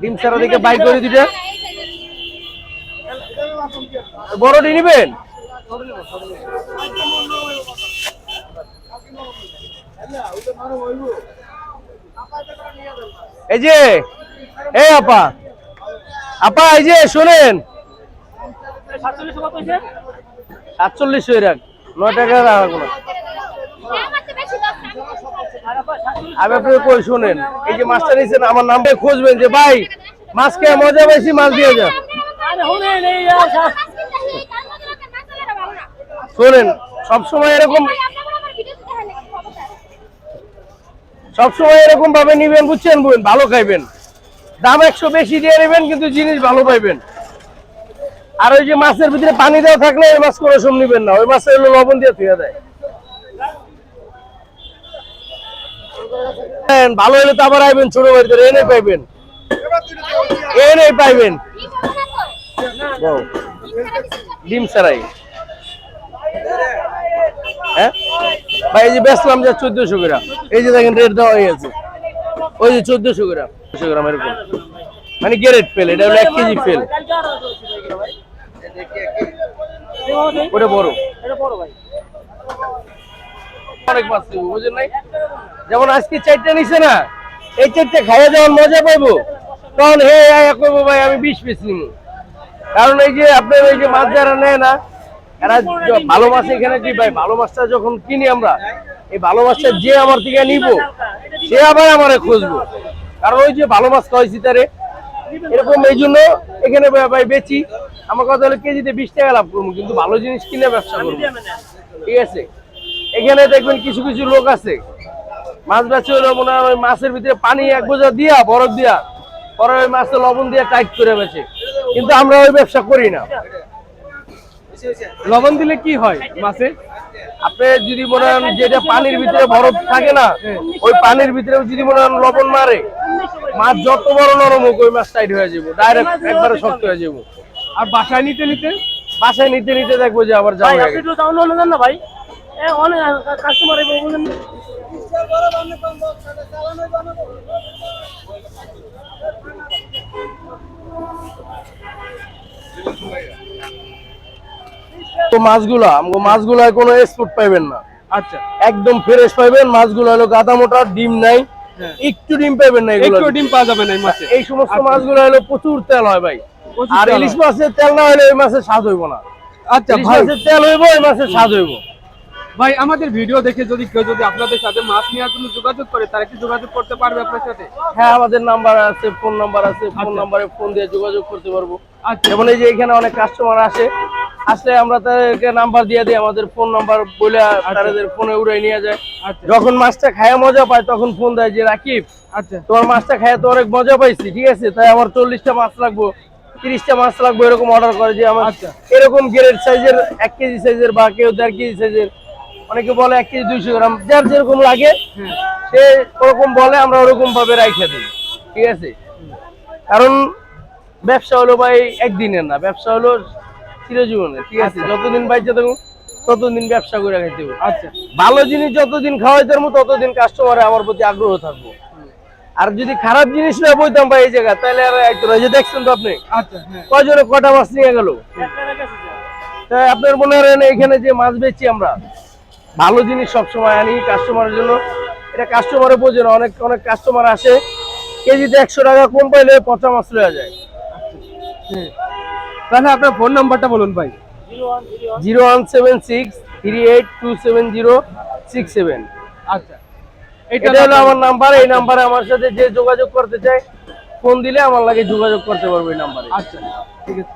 ডিম ছাড়া দিকে বাই করে দিতে বড়টি নিবেন? এই যে, এই আপা। আপা, এই যে, শোনেন। সাতচল্লিশ হয়ে রাখ। নয় টাকা রাখো না আমি আপনাকে কই শোনেন? এই যে মাছটা নিয়েছেন আমার নামটা খুঁজবেন যে, ভাই, মাছ খেয়ে মজা পাইছি, মাছ দিয়ে যা। শোনেন, সবসময় এরকম সবসময় এরকম ভাবে নিবেন, বুঝছেন বোন ভালো খাইবেন। দাম একশো বেশি দিয়ে নেবেন, কিন্তু জিনিস ভালো পাইবেন। আর ওই যে মাছের ভিতরে পানি দেওয়া থাকলে ওই মাছ কোনো সব নিবেন না, ওই মাছে হলো লবণ দিয়ে থুয়ে দেয়। ভালো হলে তো আবার আইবেন, ছোট বাড়িতে এনে পাইবেন। এনে পাইবেন। ডিম ছাড়াই। হ্যাঁ? ভাই, এই যে বেচলাম যে চোদ্দশো গ্রাম, এই যে দেখেন রেট দেওয়া হয়ে গেছে। ওই যে চোদ্দশো গ্রাম চোদ্দশো গ্রাম এরকম মানে গ্রেড ফেল, এটা হলো এক কেজি ফেল। ওটা বড়। অনেক মাছ নেব, বুঝেন নাই? যেমন আজকে চারটা নিছে না এই চারটা খাইয়ে যখন মজা পাইবো। তখন হে করব ভাই আমি বিশ পিস নিব। কারণ এই যে আপনার এই যে মাছ যারা নেয় না এরা ভালো মাছ এখানে কি ভাই ভালো মাছটা যখন কিনি আমরা এই ভালো মাছটা যে আমার থেকে নিব সে আবার আমারে খুঁজবো। কারণ ওই যে ভালো মাছ খাওয়াইছি তারে এরকম এই জন্য এখানে ভাই- ভাই বেচি। আমার কথা হলো কেজিতে বিশ টাকা লাভ করব, কিন্তু ভালো জিনিস কিনে ব্যবসা করব। ঠিক আছে? এখানে দেখবেন কিছু কিছু লোক আছে। মাছ বেচে হলো মনে হয় ওই মাছের ভিতরে পানি এক বোঝা দিয়া, বরফ দিয়া, পরে ওই মাছে লবণ দিয়ে টাইট করে বেচে। কিন্তু আমরা ওই ব্যবসা করি না। লবণ দিলে কি হয় মাছে? আপনি যদি মনে হন যেটা পানির ভিতরে বরফ থাকে না, ওই পানির ভিতরে যদি মনে হন লবণ মারে, মাছ যত বড় নরম হোক, ওই মাছ টাইট হয়ে যাব, ডাইরেক্ট একবারে শক্ত হয়ে যাব। আর বাসায় নিতে নিতে? বাসায় নিতে নিতে দেখব যে আবার যাওয়া হয়ে গেছে। ভাই। অনেক কাস্টমার বললেন। তো মাছগুলা আমগো মাছগুলায় কোনো এক্সপোর্ট পাইবেন না। আচ্ছা। একদম ফ্রেশ পাইবেন মাছগুলো হলো গাদা মোটা ডিম নাই। হ্যাঁ। একটু ডিম পাইবেন না এগুলো। একটু ডিম পাওয়া যাবে না এই মাছে। এই সমস্ত মাছগুলো হলো প্রচুর তেল হয় ভাই। আর ইলিশ মাছের তেল না হলে ওই মাছের স্বাদ হইব না। আচ্ছা মাছের তেল হইব ওই মাছের স্বাদ হইব। ভাই আমাদের ভিডিও দেখে যদি কেউ যদি আপনাদের সাথে মাছ নেওয়ার জন্য যোগাযোগ করে তারা কি যোগাযোগ করতে পারবে আপনার সাথে? হ্যাঁ আমাদের নাম্বার আছে ফোন নাম্বার আছে। ফোন আচ্ছা। নাম্বারে ফোন দিয়ে যোগাযোগ করতে পারব। আচ্ছা। যেমন এই যে এখানে অনেক কাস্টমার আসে আসলে আমরা তাদেরকে নাম্বার দিয়ে দিই আমাদের ফোন নাম্বার বলে তাদের ফোনে উড়াই নিয়ে যায়। আচ্ছা। যখন মাছটা খায় মজা পায় তখন ফোন দেয় যে রাকিব আচ্ছা। তোমার মাছটা খায় তো অনেক মজা পাইছি ঠিক আছে? তাই আমার চল্লিশটা মাছ লাগবো। তিরিশটা মাছ লাগবে এরকম অর্ডার করে যে আমার আচ্ছা। এরকম গ্রেড সাইজের এক কেজি সাইজের বা কেউ দেড় কেজি সাইজের অনেকে বলে এক কেজি দুইশো গ্রাম যার যেরকম লাগে সে ওরকম বলে আমরা ওরকম ভাবে রাইখে দিই ঠিক আছে? কারণ ব্যবসা হলো ভাই একদিনের না ব্যবসা হলো চিরজীবনের ঠিক আছে? আচ্ছা। যতদিন বাইচে থাকুন ততদিন ব্যবসা করে খাইতে আচ্ছা। ভালো জিনিস যতদিন খাওয়াইতে পারব ততদিন কাস্টমারে আমার প্রতি আগ্রহ থাকব। আর যদি খারাপ জিনিস না বইতাম ভাই এই জায়গা তাহলে আর আইতো না যে দেখছেন তো আপনি? আচ্ছা হ্যাঁ। কটা মাছ নিয়ে গেল? তাই আপনার মনে হয় না এখানে যে মাছ বেচছি আমরা? ভালো জিনিস সবসময় আনি কাস্টমারের জন্য। এটা কাস্টমারে বোঝে না অনেক অনেক কাস্টমার আসে কেজিতে একশো টাকা কম পাইলে পচা মাছ লয়ে যায়। হ্যাঁ। তাহলে আপনার ফোন নাম্বারটা বলুন ভাই। Zero one seven six three eight two seven zero six seven. আচ্ছা। এটা হলো আমার নাম্বার এই নাম্বারে আমার সাথে যে যোগাযোগ করতে চায় ফোন দিলে আমার লাগে যোগাযোগ করতে পারবে এই নাম্বারে আচ্ছা ঠিক আছে।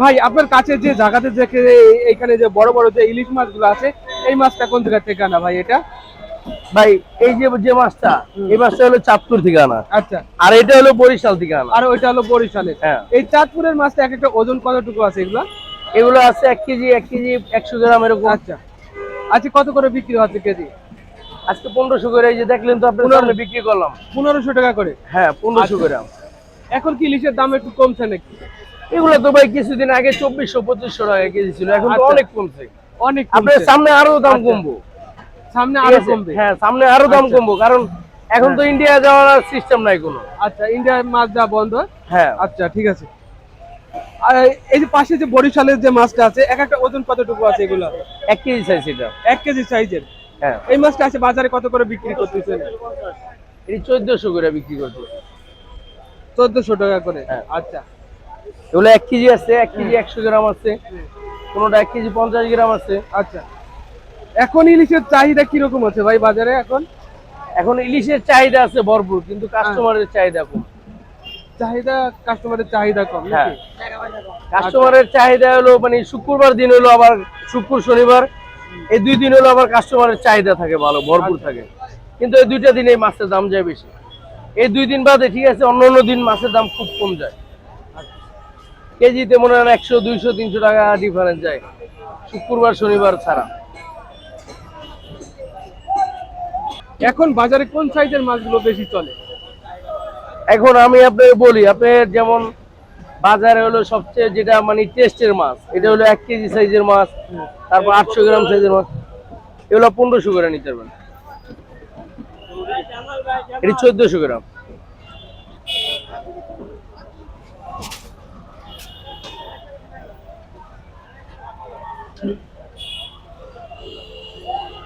ভাই আপনার কাছে যে জায়গাতে যে এখানে যে বড় বড় যে ইলিশ মাছগুলো আছে এই মাছটা কোন জায়গা থেকে আনা ভাই এটা? ভাই এই যে যে মাছটা এই মাছটা হলো চাঁদপুর থেকে আনা। আচ্ছা। আর এটা হলো বরিশাল থেকে আনা। আর ওইটা হলো বরিশালের। হ্যাঁ। এই চাঁদপুরের মাছটা এক একটা ওজন কতটুকু আছে এগুলা? এগুলো আছে এক কেজি এক কেজি একশো গ্রাম এরকম। আচ্ছা। আচ্ছা কত করে বিক্রি হচ্ছে কেজি? আজকে পনেরোশো করে এই যে দেখলেন তো আপনার বিক্রি করলাম। পনেরোশো টাকা করে? হ্যাঁ পনেরোশো আচ্ছা। গ্রাম। এখন কি ইলিশের দাম একটু কমছে নাকি? এগুলো তো ভাই কিছুদিন আগে চব্বিশশো পঁচিশশো টাকা কেজি ছিল এখন তো আচ্ছা। অনেক কমছে। অনেক আপনার সামনে আরও দাম আচ্ছা। কমবো। সামনে আরও কমবে। হ্যাঁ সামনে আরও দাম আচ্ছা। কমবো কারণ এখন তো ইন্ডিয়া যাওয়ার সিস্টেম নাই কোনো। আচ্ছা ইন্ডিয়ার মাছ যা বন্ধ? হ্যাঁ। আচ্ছা ঠিক আছে। আর এই যে পাশে যে বরিশালের যে মাছটা আছে এক একটা ওজন কতটুকু আছে এগুলো? এক কেজি সাইজ এটা। এক কেজি সাইজের হ্যাঁ। এই মাছটা আছে বাজারে কত করে বিক্রি করতেছেন? এই চোদ্দশো করে বিক্রি করতে চোদ্দশো টাকা করে? হ্যাঁ। আচ্ছা। এগুলো এক কেজি আছে এক কেজি একশো গ্রাম আছে কোনোটা এক কেজি পঞ্চাশ গ্রাম আছে। আচ্ছা। এখন ইলিশের চাহিদা কীরকম আছে ভাই বাজারে এখন? এখন ইলিশের চাহিদা আছে ভরপুর কিন্তু কাস্টমারের চাহিদা কম। চাহিদা কাস্টমারের চাহিদা কম হ্যাঁ? কাস্টমারের চাহিদা হলো মানে শুক্রবার দিন হলো আবার শুক্র শনিবার এই দুই দিন হলো আবার কাস্টমারের চাহিদা থাকে ভালো ভরপুর থাকে। কিন্তু এই দুইটা দিনে এই মাছের দাম যায় বেশি। এই দুই দিন বাদে ঠিক আছে অন্য অন্য দিন মাছের দাম খুব কম যায়। কেজিতে মনে হয় একশো দুইশো তিনশো টাকা ডিফারেন্স যায়। শুক্রবার শনিবার ছাড়া। এখন বাজারে কোন সাইজের মাছগুলো বেশি চলে? এখন আমি আপনাকে বলি আপনার যেমন বাজারে হলো সবচেয়ে যেটা মানে টেস্টের মাছ, এটা হলো এক কেজি সাইজের মাছ, তারপর আটশো গ্রাম সাইজের মাছ, এগুলো পনেরোশো করে নিতে পারবেন। এটি চোদ্দশো গ্রাম।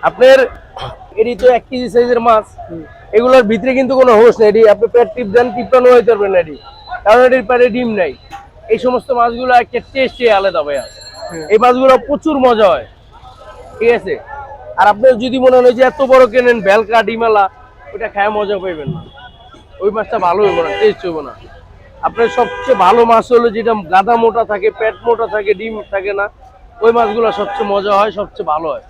আপনার এটি তো এক কেজি সাইজের মাছ, এগুলোর ভিতরে কিন্তু কোনো হোস নেই, এটি আপনি পেট টিপ দেন টিপানো হইতে পারবেন না এটি, কারণ এটির পেটে ডিম নাই। এই সমস্ত মাছগুলো একটা টেস্টে আলাদা ভাইয়া। এই মাছগুলো প্রচুর মজা হয়। ঠিক আছে? আর আপনি যদি মনে হয় যে এত বড় কেনেন বেলকা ডিমালা ওটা খায় মজা পাইবেন না। ওই মাছটা ভালো হইব না টেস্ট হইব না। আপনার সবচেয়ে ভালো মাছ হলো যেটা গাদা মোটা থাকে পেট মোটা থাকে ডিম থাকে না ওই মাছগুলো সবচেয়ে মজা হয় সবচেয়ে ভালো হয়।